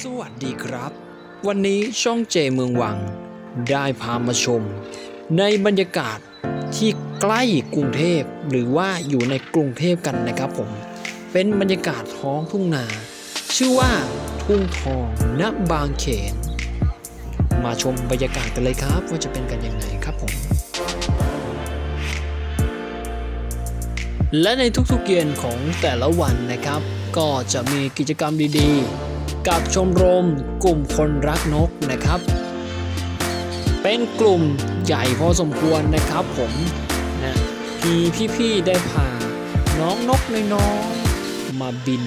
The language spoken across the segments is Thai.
สวัสดีครับ วันนี้ช่องเจเมืองวัง ได้พามาชม ในบรรยากาศที่ใกล้กรุงเทพหรือว่าอยู่ในกรุงเทพกันนะครับผม เป็นบรรยากาศท้องทุ่งนา ชื่อว่าทุ่งทองณบางเขน มาชมบรรยากาศกันเลยครับ ว่าจะเป็นกันยังไงครับผม และในทุกๆเย็นของแต่ละวันนะครับ ก็จะมีกิจกรรมดีๆ กับชมรมกลุ่มคนรักนกนะครับ เป็นกลุ่มใหญ่พอสมควรนะครับผมนะมีพี่ๆได้พาน้องนกน้อยๆมาบิน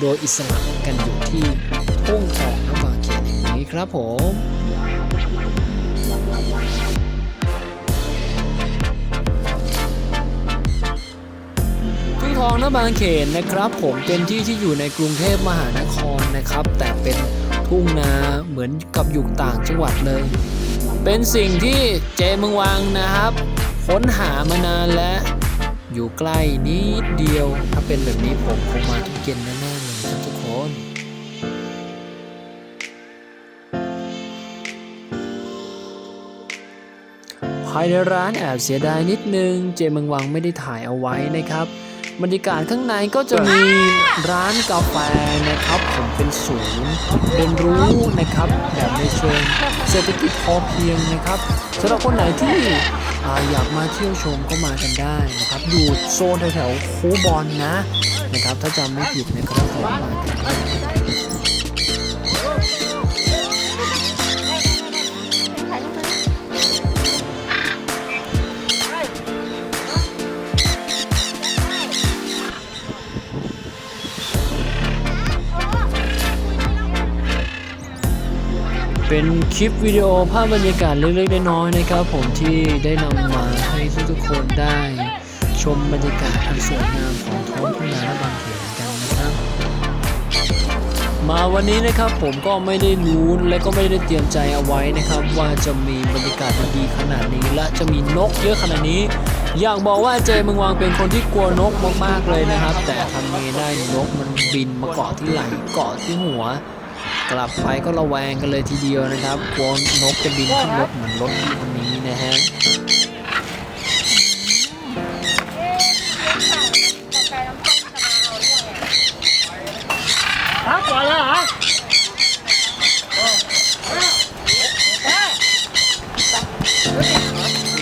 โดยอิสระกันอยู่ที่ทุ่งทองนบางเขนแห่งนี้ครับผม ทุ่งทองนบางเขนนะครับ ผมเป็นที่ที่อยู่ในกรุงเทพมหานครนะครับ แต่เป็นทุ่งนาเหมือนกับอยู่ต่างจังหวัดเลย เป็นสิ่งที่เจมืองวังนะครับค้นหามานานและอยู่ใกล้นิดเดียว ถ้าเป็นแบบนี้ผมคงมาทุกเย็นแน่ๆเลยครับทุกคนภายในร้านแอบเสียดายนิดนึง เจมืองวังไม่ได้ถ่ายเอาไว้นะครับ บรรยากาศข้างในก็จะมีร้านกาแฟนะครับ ผมเป็นศูนย์เรียนรู้นะครับแบบในเชิงเศรษฐกิจพอเพียงนะครับสำหรับคนไหนที่ออยากมาเที่ยวชมก็มากันได้นะครับอยู่โซนแถวๆคูบอลนะนะครับ ถ้าจำไม่ผิดนะครับผมมากัน เป็นคลิปวิดีโอภาพบรรยากาศเล็กๆน้อยๆนะครับ ผมที่ได้นำมาให้ทุกๆคนได้ชมบรรยากาศอันสวยงามของท้องทุ่งนาและบางเขนกันนะครับ มาวันนี้นะครับผมก็ไม่ได้รู้และก็ไม่ได้เตรียมใจเอาไว้นะครับ ว่าจะมีบรรยากาศดีขนาดนี้ และจะมีนกเยอะขนาดนี้ อยากบอกว่าเจมึงวางเป็นคนที่กลัวนกมากๆเลยนะครับ แต่ทำไงได้นกมันบินมาเกาะที่ไหล่เกาะที่หัว กลับไปก็ระแวงกันเลยทีเดียวนะครับกลัวนกจะบินขึ้นรถเหมือนรถพี่คนนี้นะฮะครับก่อนแล้วเหรอ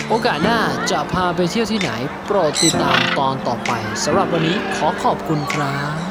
โอกาสหน้าจะพาไปเที่ยวที่ไหน โปรดติดตามตอนต่อไปสำหรับวันนี้ขอขอบคุณครับ